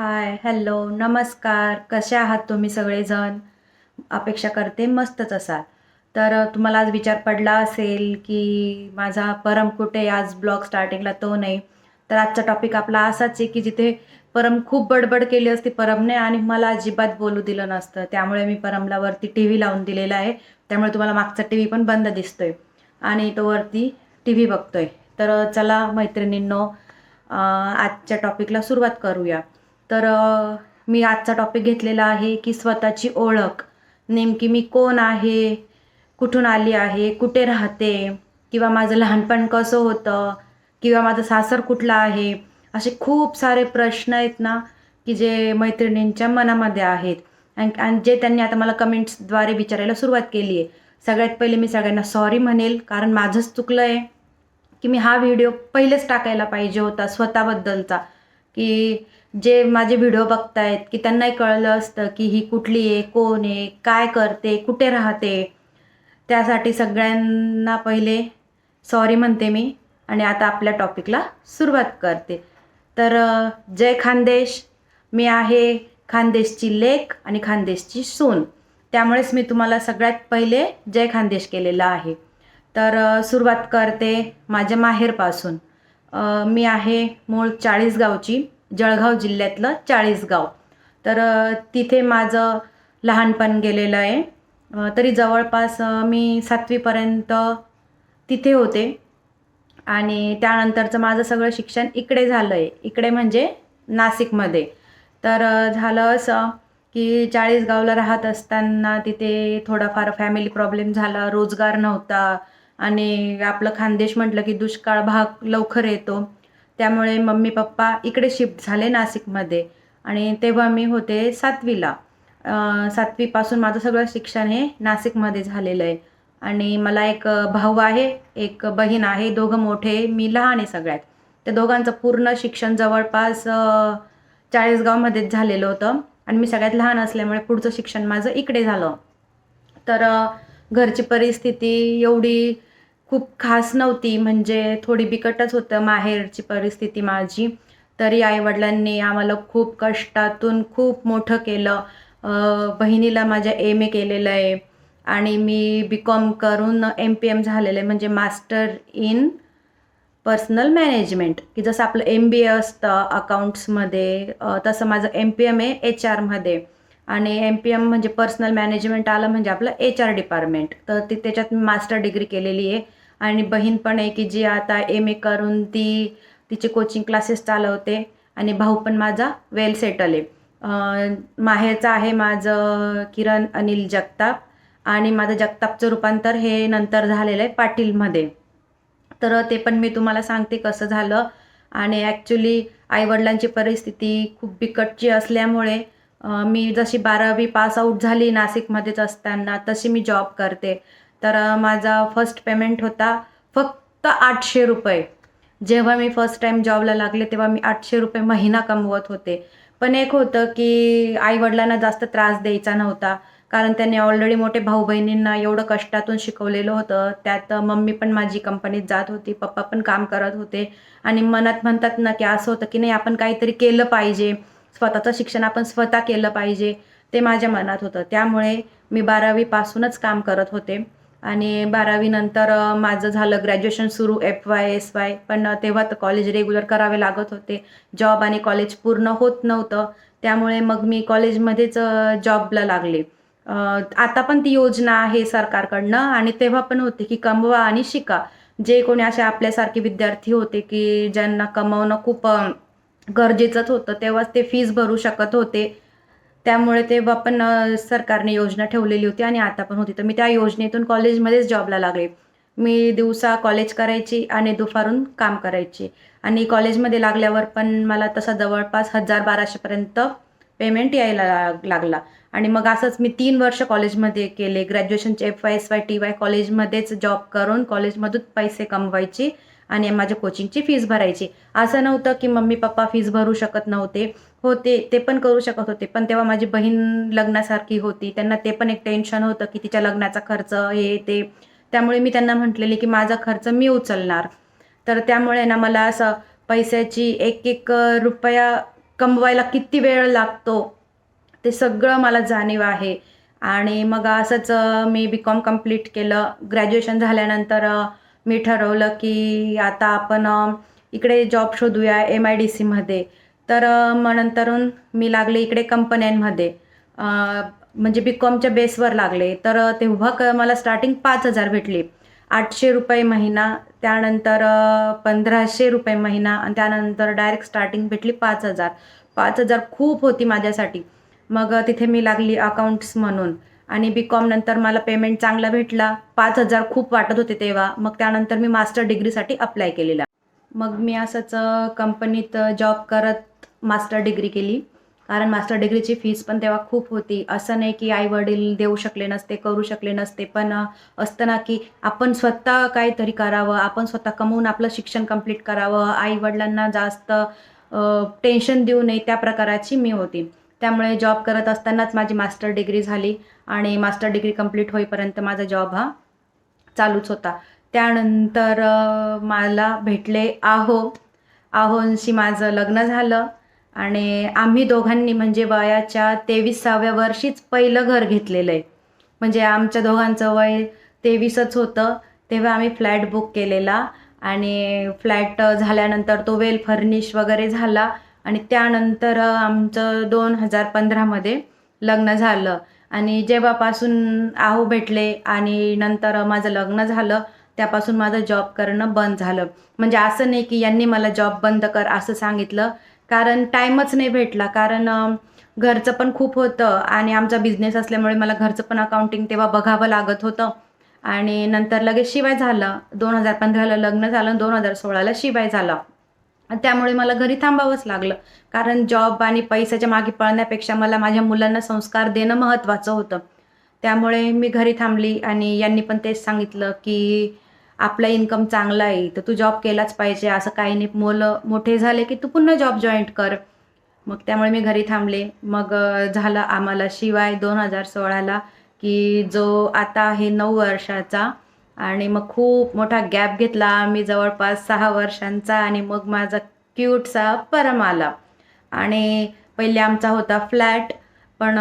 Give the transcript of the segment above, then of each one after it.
Hi hello नमस्कार कसे आहात तुम्ही सगळेजण? अपेक्षा करते मस्तच असाल. तर तुम्हाला आज विचार पडला असेल की माझा परम कुठे आज ब्लॉग स्टार्टिंगला तो नाही. तर आजचा टॉपिक आपला असाच आहे की जिथे परम खूप बडबड केली असती परमने आणि मला अजिबात बोलू दिलं नसतं. त्यामुळे मी परमला वरती टी व्ही लावून दिलेला आहे. त्यामुळे तुम्हाला मागचा टी व्ही पण बंद दिसतोय. आणि तो वरती टी व्ही बघतोय. तर चला मैत्रिणींनो आजच्या टॉपिकला सुरुवात करूया. तर मी आजचा टॉपिक घेतलेला आहे की स्वतःची ओळख. नेमकी मी कोण आहे? कुठून आली आहे? कुठे राहते? किंवा माझं लहानपण कसं होतं? किंवा माझं सासर कुठलं आहे? असे खूप सारे प्रश्न आहेत ना की जे मैत्रिणींच्या मनामध्ये आहेत. आणि जे त्यांनी आता मला कमेंट्सद्वारे विचारायला सुरुवात केली आहे. सगळ्यात पहिले मी सगळ्यांना सॉरी म्हणेल कारण माझंच चुकलं आहे की मी हा व्हिडिओ पहिलेच टाकायला पाहिजे होता स्वतःबद्दलचा. की जे माझे व्हिडिओ बघतायत की त्यांनाही कळलं असतं की ही कुठली आहे कोण आहे काय करते कुठे राहते. त्यासाठी सगळ्यांना पहिले सॉरी म्हणते मी आणि आता आपल्या टॉपिकला सुरुवात करते. तर जय खानदेश. मी आहे खानदेशची लेख आणि खानदेशची सून. त्यामुळेच मी तुम्हाला सगळ्यात पहिले जय खानदेश केलेला आहे. तर सुरुवात करते माझ्या माहेरपासून. मी आहे मूळ चाळीसगावची जळगाव जिल्ह्यातलं चाळीसगाव. तर तिथे माझं लहानपण गेलेलं आहे. तरी जवळपास मी सातवीपर्यंत तिथे होते. आणि त्यानंतरचं माझं सगळं शिक्षण इकडे झालं आहे. इकडे म्हणजे नाशिकमध्ये. तर झालं असं की चाळीसगावला राहत असताना तिथे थोडाफार फॅमिली प्रॉब्लेम झाला रोजगार नव्हता. आणि आपलं खानदेश म्हटलं की दुष्काळ भाग लवकर येतो. त्यामुळे मम्मी पप्पा इकडे शिफ्ट झाले नाशिकमध्ये. आणि तेव्हा मी होते सातवीला. सातवीपासून माझं सगळं शिक्षण हे नाशिकमध्ये झालेलं आहे. आणि मला एक भाऊ आहे एक बहीण आहे दोघं मोठे मी लहान आहे सगळ्यात. त्या दोघांचं पूर्ण शिक्षण जवळपास चाळीसगावमध्येच झालेलं होतं. आणि मी सगळ्यात लहान असल्यामुळे पुढचं शिक्षण माझं इकडे झालं. तर घरची परिस्थिती एवढी खूप खास नव्हती म्हणजे थोडी बिकटच होतं माहेरची परिस्थिती माझी. तरी आईवडिलांनी आम्हाला खूप कष्टातून खूप मोठं केलं. बहिणीला माझ्या एम ए केलेलं आहे आणि मी बी कॉम करून एम पी एम झालेलं आहे म्हणजे मास्टर इन पर्सनल मॅनेजमेंट. की जसं आपलं एम बी ए असतं अकाउंट्समध्ये तसं माझं एम पी एम आहे एच आरमध्ये आणि एम पी एम म्हणजे पर्सनल मॅनेजमेंट आलं म्हणजे आपलं एच आर डिपार्टमेंट. तर ती त्याच्यात मी मास्टर डिग्री केलेली आहे. आणि बहीण पण आहे की जी आता एम ए करून ती तिचे कोचिंग क्लासेस चालवते आणि भाऊ पण माझा वेल सेटल आहे. माहेरचं आहे माझं किरण अनिल जगताप आणि माझं जगतापचं रूपांतर हे नंतर झालेलं आहे पाटीलमध्ये. तर ते पण मी तुम्हाला सांगते कसं झालं. आणि ॲक्च्युली आईवडिलांची परिस्थिती खूप बिकटची असल्यामुळे मी जशी बारावी पास आऊट झाली नाशिकमध्येच असताना तशी मी जॉब करते. तर माझा फर्स्ट पेमेंट होता फक्त आठशे रुपये. जेव्हा मी फर्स्ट टाईम जॉबला लागले तेव्हा मी आठशे रुपये महिना कमवत होते. पण एक होतं की आईवडिलांना जास्त त्रास द्यायचा नव्हता. कारण त्यांनी ऑलरेडी मोठे भाऊ बहिणींना एवढं कष्टातून शिकवलेलं होतं. त्यात मम्मी पण माझी कंपनीत जात होती पप्पा पण काम करत होते. आणि मनात म्हणतात ना की असं होतं की नाही आपण काहीतरी केलं पाहिजे. स्वतःचं शिक्षण आपण स्वतः केलं पाहिजे. ते माझ्या मनात होतं. त्यामुळे मी बारावीपासूनच काम करत होते. आणि बारावीनंतर माझं झालं ग्रॅज्युएशन सुरू एफ वाय एस वाय पण तेव्हा तर कॉलेज रेग्युलर करावे लागत होते. जॉब आणि कॉलेज पूर्ण होत नव्हतं. त्यामुळे मग मी कॉलेजमध्येच जॉबला लागले. आता पण ती योजना आहे सरकारकडनं आणि तेव्हा पण होते की कमवा आणि शिका. जे कोणी असे आपल्यासारखे विद्यार्थी होते की ज्यांना कमवणं खूप गरजेचंच होतं तेव्हाच ते फीज भरू शकत होते. त्यामुळे ते पण सरकारने योजना ठेवलेली होती आणि आता पण होती. तर मी त्या योजनेतून कॉलेजमध्येच जॉबला लागले. मी दिवसा कॉलेज करायची आणि दुपारून काम करायची. आणि कॉलेजमध्ये लागल्यावर पण मला तसा जवळपास हजार बाराशेपर्यंत पेमेंट यायला लाग- लागला. आणि मग असंच मी तीन वर्ष कॉलेजमध्ये केले. ग्रॅज्युएशनचे F Y S Y T Y कॉलेजमध्येच job करून कॉलेजमधून पैसे कमवायची आणि माझ्या कोचिंगची फीस भरायची. असं नव्हतं की मम्मी पप्पा फीस भरू शकत नव्हते. होते ते पण करू शकत होते. पण तेव्हा माझी बहीण लग्नासारखी होती. त्यांना ते पण एक टेन्शन होतं की तिच्या लग्नाचा खर्च हे ते. त्यामुळे मी त्यांना म्हटलेले की माझा खर्च मी उचलणार. तर त्यामुळे ना मला असं पैशाची एक एक रुपया कमवायला किती वेळ लागतो? ते सगळं मला जाणीव आहे. आणि मग असंच मी बी कॉम कंप्लीट केलं. ग्रॅज्युएशन झाल्यानंतर मी ठरवलं की आता आपण इकडे जॉब शोधूया एम आय डी सीमध्ये तर मग नंतरून मी लागले इकडे कंपन्यांमध्ये. म्हणजे बी कॉमच्या बेसवर लागले. तर तेव्हा क मला स्टार्टिंग पाच हजार भेटली. आठशे रुपये महिना त्यानंतर पंधराशे रुपये महिना आणि त्यानंतर डायरेक्ट स्टार्टिंग भेटली पाच हजार. पाच हजार खूप होती माझ्यासाठी. मग तिथे मी लागली अकाउंट्स म्हणून. आणि बी कॉम नंतर मला पेमेंट चांगला भेटला. पाच हजार खूप वाटत होते तेव्हा. मग त्यानंतर मी मास्टर डिग्रीसाठी अप्लाय केलेला. मग मी असंच कंपनीत जॉब करत मास्टर डिग्री केली. कारण मास्टर डिग्रीची फीस पण तेव्हा खूप होती. असं नाही की आई वडील देऊ शकले नसते करू शकले नसते. पण असताना असतं ना की आपण स्वतः काहीतरी करावं आपण स्वतः कमवून आपलं शिक्षण कंप्लीट करावं. आई वडिलांना जास्त टेन्शन देऊ नये त्या प्रकाराची मी होती. त्यामुळे जॉब करत असतानाच माझी मास्टर डिग्री झाली आणि मास्टर डिग्री कंप्लीट होईपर्यंत माझा जॉब हा चालूच होता. त्यानंतर मला भेटले आहो. आहोंशी माझं लग्न झालं. आणि आम्ही दोघांनी म्हणजे वयाच्या तेविसाव्या वर्षीच पहिलं घर घेतलेलं आहे. म्हणजे आमच्या दोघांचं वय तेवीसच होतं. तेव्हा आम्ही फ्लॅट बुक केलेला आणि फ्लॅट झाल्यानंतर तो वेल फर्निश वगैरे झाला आणि त्यानंतर आमचं दोन हजार पंधरामध्ये लग्न झालं. आणि जेव्हापासून आहो भेटले आणि नंतर माझं लग्न झालं त्यापासून माझं जॉब करणं बंद झालं. म्हणजे असं नाही की यांनी मला जॉब बंद कर असं सांगितलं. कारण टाईमच नाही भेटला. कारण घरचं पण खूप होतं आणि आमचा बिझनेस असल्यामुळे मला घरचं पण अकाउंटिंग तेव्हा बघावं लागत होतं. आणि नंतर लगेच शिवाय झालं. दोन हजार पंधराला लग्न झालं दोन हजार सोळाला शिवाय झालं. आणि त्यामुळे मला घरी थांबावंच लागलं. कारण जॉब आणि पैशाच्या मागे पळण्यापेक्षा मला माझ्या मुलांना संस्कार देणं महत्त्वाचं होतं. त्यामुळे मी घरी थांबली आणि यांनी पण तेच सांगितलं की आपला इन्कम चांगला आहे तर तू जॉब केलाच पाहिजे असं काही नाही. मुलं मोठे झाले की तू पुन्हा जॉब जॉईंट कर. मग त्यामुळे मी घरी थांबले. मग झालं आम्हाला शिवाय दोन हजार सोळाला की जो आता आहे नऊ वर्षाचा आणि मग खूप मोठा गॅप घेतला आम्ही जवळपास सहा वर्षांचा आणि मग माझा क्यूटसा परम आला. आणि पहिले आमचा होता फ्लॅट पण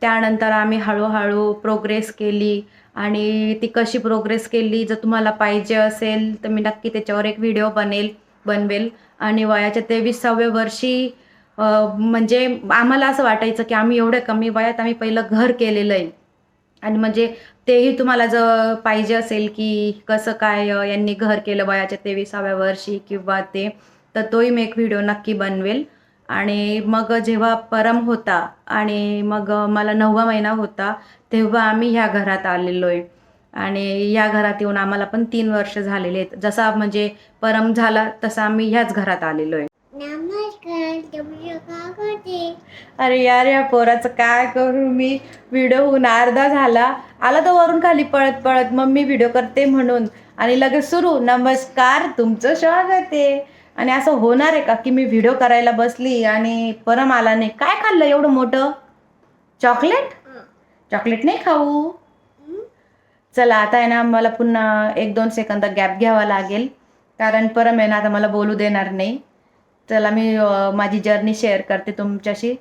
त्यानंतर आम्ही हळूहळू प्रोग्रेस केली. आणि ती कशी प्रोग्रेस केली जर तुम्हाला पाहिजे असेल तर मी नक्की त्याच्यावर एक व्हिडिओ बनेल बनवेल. आणि वयाच्या तेवीसाव्या वर्षी म्हणजे आम्हाला असं वाटायचं की आम्ही एवढ्या कमी वयात आम्ही पहिलं घर केलेलं आहे. आणि म्हणजे तेही तुम्हाला जर पाहिजे असेल की कसं काय यांनी घर केलं वयाच्या तेविसाव्या वर्षी किंवा ते तर तोही मी एक व्हिडिओ नक्की बनवेल. आणि मग जेव्हा परम होता आणि मग मला नववा महिना होता तेव्हा आम्ही ह्या घरात आलेलो आहे आणि या घरात येऊन आम्हाला पण तीन वर्ष झालेले आहेत. जसा म्हणजे परम झाला तसा आम्ही ह्याच घरात आलेलो आहे अरे यार या पोराचं काय करू मी? व्हिडिओ होऊन अर्धा झाला. आला तर वरून खाली पळत पळत मम्मी व्हिडिओ करते म्हणून. आणि लगेच सुरू. नमस्कार तुमचं स्वागत आहे. आणि असं होणार आहे का की मी व्हिडिओ करायला बसली आणि परम आला नाही काय खाल्लं एवढं मोठं? चॉकलेट चॉकलेट नाही खाऊ. चला आता आहे ना मला पुन्हा एक दोन सेकंद गॅप घ्यावा लागेल. कारण परम आहे ना आता मला बोलू देणार नाही. चला मी माझी जर्नी शेअर करते तुमच्याशी.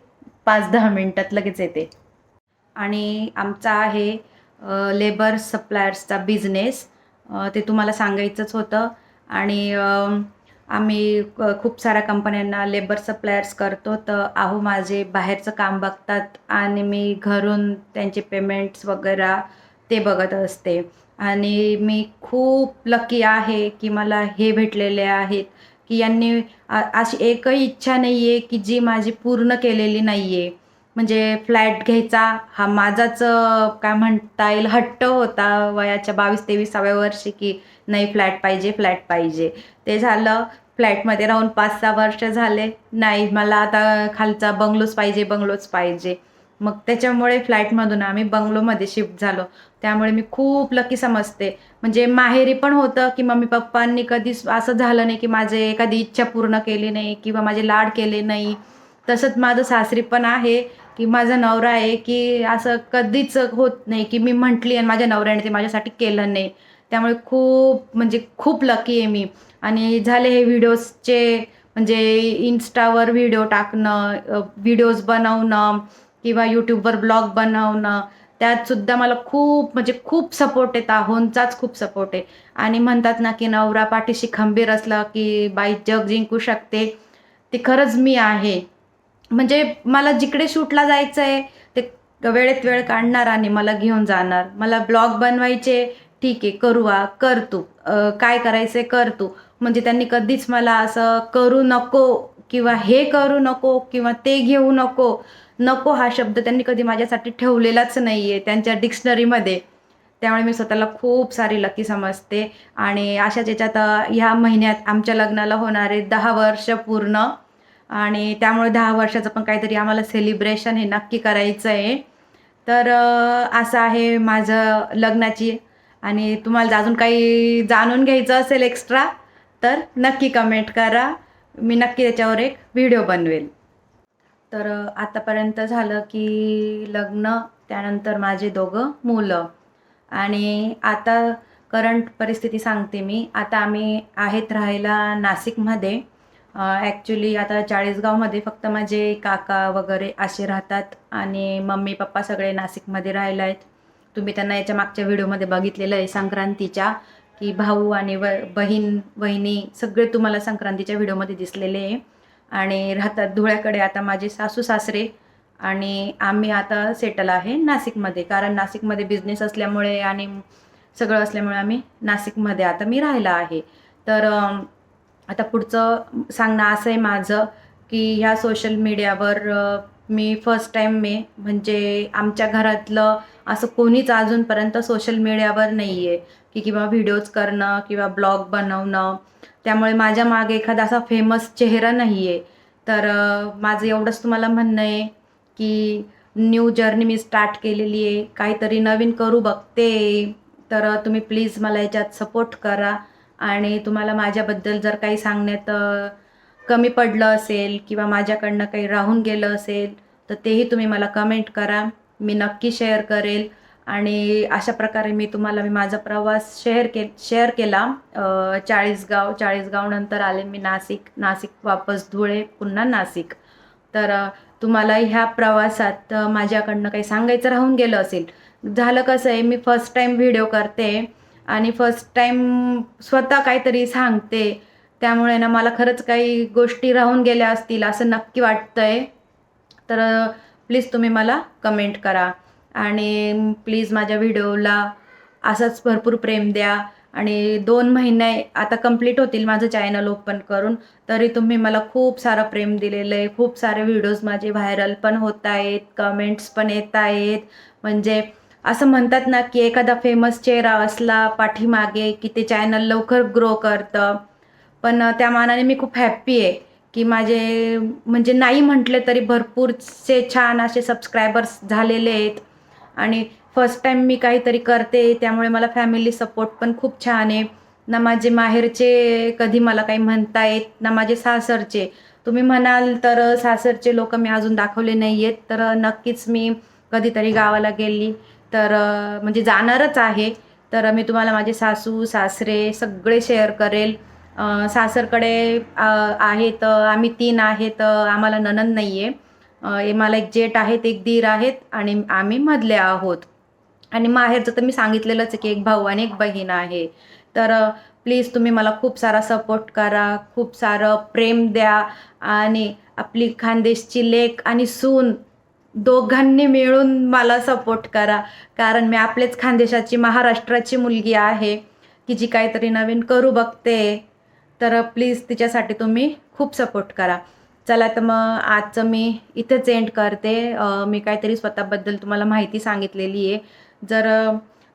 पाच दहा मिनटात लगेच येते. आणि आमचा आहे लेबर सप्लायर्सचा बिझनेस ते तुम्हाला सांगायचंच होतं. आणि आम्ही खूप साऱ्या कंपन्यांना लेबर सप्लायर्स करतो. तर आहो माझे बाहेरचं काम बघतात आणि मी घरून त्यांचे पेमेंट्स वगैरे ते बघत असते. आणि मी खूप लकी आहे की मला हे भेटलेले आहेत की यांनी अशी एकही इच्छा नाही आहे की जी माझी पूर्ण केलेली नाही आहे म्हणजे फ्लॅट घ्यायचा. हा माझाच काय म्हणता येईल हट्ट होता वयाच्या बावीस तेवीसाव्या वर्षी की नाही फ्लॅट पाहिजे फ्लॅट पाहिजे. ते झालं. फ्लॅटमध्ये राहून पाच सहा वर्ष झाले. नाही मला आता खालचा बंगलोच पाहिजे बंगलोच पाहिजे. मग त्याच्यामुळे फ्लॅटमधून आम्ही बंगलोमध्ये शिफ्ट झालो. त्यामुळे मी खूप लकी समजते. म्हणजे माहेरी पण होतं की मम्मी पप्पांनी कधीच असं झालं नाही की माझे एखादी इच्छा पूर्ण केली नाही किंवा माझे लाड केले नाही. तसंच माझं सासरी पण आहे की माझा नवरा आहे की असं कधीच होत नाही की मी म्हटली आणि माझ्या नवऱ्याने ते माझ्यासाठी केलं नाही. त्यामुळे खूप म्हणजे खूप लकी आहे मी. आणि झाले हे व्हिडिओजचे म्हणजे इन्स्टावर व्हिडिओ टाकणं व्हिडिओज बनवणं किंवा यूट्यूबवर ब्लॉग बनवणं त्यात सुद्धा मला खूप म्हणजे खूप सपोर्ट आहे ताहोंचाच खूप सपोर्ट आहे. आणि म्हणतात ना की नवरा पाठीशी खंबीर असला की बाई जग जिंकू शकते ते खरंच मी आहे. म्हणजे मला जिकडे शूटला जायचं आहे ते वेळेत वेळ काढणार आणि मला घेऊन जाणार. मला ब्लॉग बनवायचे ठीक आहे करू कर तू. काय करायचं आहे कर तू. म्हणजे त्यांनी कधीच मला असं करू नको किंवा हे करू नको किंवा ते घेऊ नको नको हा शब्द त्यांनी कधी माझ्यासाठी ठेवलेलाच नाही आहे त्यांच्या डिक्शनरीमध्ये. त्यामुळे मी स्वतःला खूप सारी लकी समजते. आणि अशाच याच्यात ह्या महिन्यात आमच्या लग्नाला होणारे दहा वर्ष पूर्ण आणि त्यामुळे दहा वर्षाचं पण काहीतरी आम्हाला सेलिब्रेशन हे नक्की करायचं आहे तर असं आहे माझं लग्नाची. आणि तुम्हाला अजून काही जाणून घ्यायचं असेल एक्स्ट्रा तर नक्की कमेंट करा. मी नक्की त्याच्यावर एक व्हिडिओ बनवेल. तर आतापर्यंत झालं की लग्न त्यानंतर माझे दोघं मुलं. आणि आता करंट परिस्थिती सांगते मी. आता आम्ही आहेत राहायला नाशिकमध्ये. ॲक्च्युली आता चाळीसगावमध्ये फक्त माझे काका वगैरे असे राहतात आणि मम्मी पप्पा सगळे नाशिकमध्ये राहिले आहेत. तुम्ही त्यांना याच्या मागच्या व्हिडिओमध्ये बघितलेलं आहे संक्रांतीच्या की भाऊ आणि व बहीण वहिनी सगळे तुम्हाला संक्रांतीच्या व्हिडिओमध्ये दिसलेले आहे. आणि राहतात धुळ्याकडे आता माझे सासू सासरे आणि आम्ही आता सेटल आहे नाशिकमध्ये कारण नाशिकमध्ये बिझनेस असल्यामुळे आणि सगळं असल्यामुळे आम्ही नाशिकमध्ये आता मी राहिला आहे. तर आता पुढचं सांगणं असं आहे माझं की ह्या सोशल मीडियावर मी फर्स्ट टाईम मी म्हणजे आमच्या घरातलं असं कोणीच अजूनपर्यंत सोशल मीडियावर नाही आहे की किंवा व्हिडिओज करणं किंवा ब्लॉग बनवणं. त्यामुळे माझ्या मागे एखादा असा फेमस चेहरा नाही आहे तर माझं एवढंच तुम्हाला म्हणणं आहे की न्यू जर्नी मी स्टार्ट केलेली आहे. काहीतरी नवीन करू बघते. तर तुम्ही प्लीज मला याच्यात सपोर्ट करा. आणि तुम्हाला माझ्याबद्दल जर काही सांगण्यात कमी पडलं असेल किंवा माझ्याकडनं काही राहून गेलं असेल तर तेही तुम्ही मला कमेंट करा. मी नक्की शेअर करेल. आणि अशा प्रकारे मी तुम्हाला मी माझा प्रवास शेअर के शेअर केला. चाळीसगाव चाळीसगाव चाळीसगावनंतर आले मी नाशिक नाशिक वापस धुळे पुन्हा नाशिक. तर तुम्हाला ह्या प्रवासात माझ्याकडनं काही सांगायचं राहून गेलं असेल. झालं कसं आहे मी फर्स्ट टाईम व्हिडिओ करते. आणि फर्स्ट टाईम स्वतः काहीतरी सांगते. त्यामुळे ना मला खरंच काही गोष्टी राहून गेल्या असतील असं नक्की वाटतं आहे तर प्लीज तुम्ही मला कमेंट करा. आणि प्लीज माझ्या व्हिडिओला असंच भरपूर प्रेम द्या. आणि दोन महिने आता कंप्लीट होतील माझं चॅनल ओपन करून. तरी तुम्ही मला खूप सारं प्रेम दिलेलं आहे. खूप सारे व्हिडिओज माझे व्हायरल पण होत आहेत. कमेंट्स पण येत आहेत. म्हणजे असं म्हणतात ना की एखादा फेमस चेहरा असला पाठीमागे की ते चॅनल लवकर ग्रो करतं. पण त्या मानाने मी खूप हॅप्पी आहे की माझे म्हणजे नाही म्हटले तरी भरपूरसे छान असे सबस्क्रायबर्स झालेले आहेत. आणि फर्स्ट टाईम मी काहीतरी करते त्यामुळे मला फॅमिली सपोर्ट पण खूप छान आहे. ना माझे माहेरचे कधी मला काही म्हणता येत ना माझे सासरचे. तुम्ही म्हणाल तर सासरचे लोक मी अजून दाखवले नाही आहेत तर नक्कीच मी कधीतरी गावाला गेली. तर म्हणजे जाणारच आहे. तर मी तुम्हाला माझे सासू सासरे सगळे शेअर करेल. सासरकडे आहे आहेत आम्ही तीन आहेत आम्हाला ननंद नाही आहे मला एक जेठ आहेत एक दीर आहेत आणि आम्ही मधले आहोत. आणि माहेरचं तर मी सांगितलेलंच आहे की एक भाऊ आणि एक बहीण आहे. तर प्लीज तुम्ही मला खूप सारा सपोर्ट करा खूप सारं प्रेम द्या आणि आपली खानदेशची लेक आणि सून दोघांनी मिळून मला सपोर्ट करा. कारण मी आपलेच खानदेशाची महाराष्ट्राची मुलगी आहे की जी काहीतरी नवीन करू बघते. तर प्लीज तिच्यासाठी तुम्ही खूप सपोर्ट करा. चला तर मग आजचं मी इथंच एंड करते. मी काहीतरी स्वतःबद्दल तुम्हाला माहिती सांगितलेली आहे. जर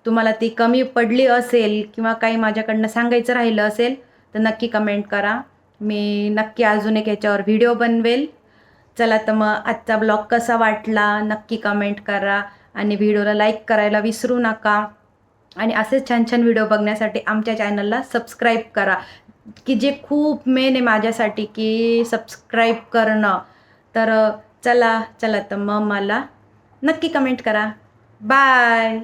तुम्हाला ती कमी पडली असेल किंवा काही माझ्याकडनं सांगायचं राहिलं असेल तर नक्की कमेंट करा. मी नक्की अजून एक याच्यावर व्हिडिओ बनवेल. चला तर मग आजचा ब्लॉग कसा वाटला? नक्की कमेंट करा आणि व्हिडिओला लाईक करायला विसरू नका. आणि असेच छान छान व्हिडिओ बघण्यासाठी आमच्या चॅनलला सबस्क्राईब करा. की जे खूप मेन आहे माझ्यासाठी की सबस्क्राईब करणं. तर चला चला तर मग मला नक्की कमेंट करा. बाय